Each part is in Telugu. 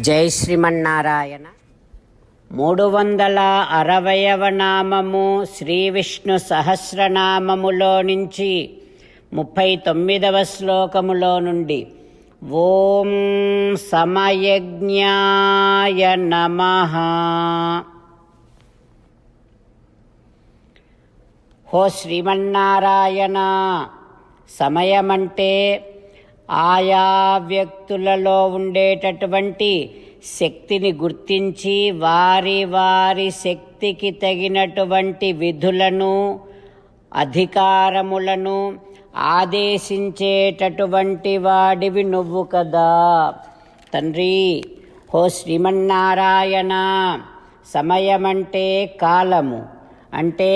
జై శ్రీమన్నారాయణ. మూడు వందల అరవయవ నామము శ్రీ విష్ణు సహస్రనామములో నుంచి ముప్పై తొమ్మిదవ శ్లోకములో నుండి ఓం సమయజ్ఞాయ నమ. హో శ్రీమన్నారాయణ సమయమంటే ఆయా వ్యక్తులలో ఉండేటటువంటి శక్తిని గుర్తించి వారి వారి శక్తికి తగినటువంటి విధులను అధికారములను ఆదేశించేటటువంటి వాడివి నువ్వు కదా. తండ్రి హో శ్రీమన్నారాయణ సమయమంటే కాలము. అంటే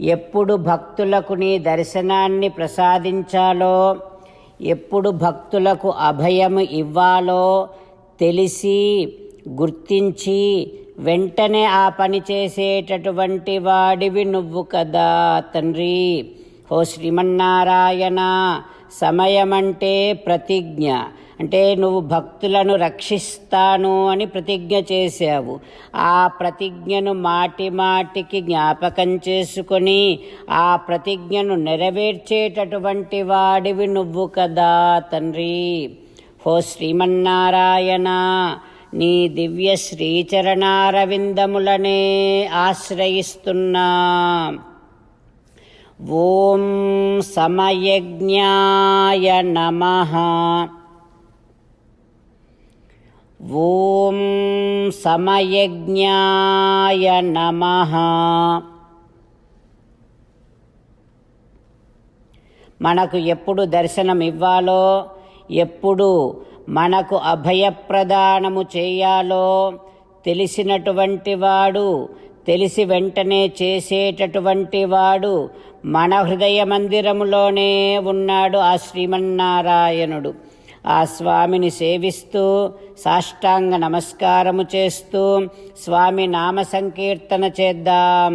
ఎప్పుడు భక్తులకు నీ దర్శనాన్ని ప్రసాదించాలో ఎప్పుడు భక్తులకు అభయము ఇవ్వాలో తెలిసి గుర్తించి వెంటనే ఆ పని చేసేటటువంటి వాడివి నువ్వు కదా తండ్రి. ఓ శ్రీమన్నారాయణ సమయమంటే ప్రతిజ్ఞ. అంటే నువ్వు భక్తులను రక్షిస్తాను అని ప్రతిజ్ఞ చేశావు. ఆ ప్రతిజ్ఞను మాటి మాటికి జ్ఞాపకం చేసుకొని ఆ ప్రతిజ్ఞను నెరవేర్చేటటువంటి వాడివి నువ్వు కదా తండ్రి. హో శ్రీమన్నారాయణ నీ దివ్య శ్రీచరణారవిందములనే ఆశ్రయిస్తున్నా. ఓం సమయజ్ఞాయ నమః. ఓం సమయజ్ఞాయ నమః. మనకు ఎప్పుడు దర్శనం ఇవ్వాలో ఎప్పుడు మనకు అభయప్రదానము చేయాలో తెలిసినటువంటి వాడు తెలిసి వెంటనే చేసేటటువంటి వాడు మన హృదయ మందిరములోనే ఉన్నాడు ఆ శ్రీమన్నారాయణుడు. ఆ స్వామిని సేవిస్తూ సాష్టాంగ నమస్కారము చేస్తూ స్వామి నామ సంకీర్తన చేద్దాం.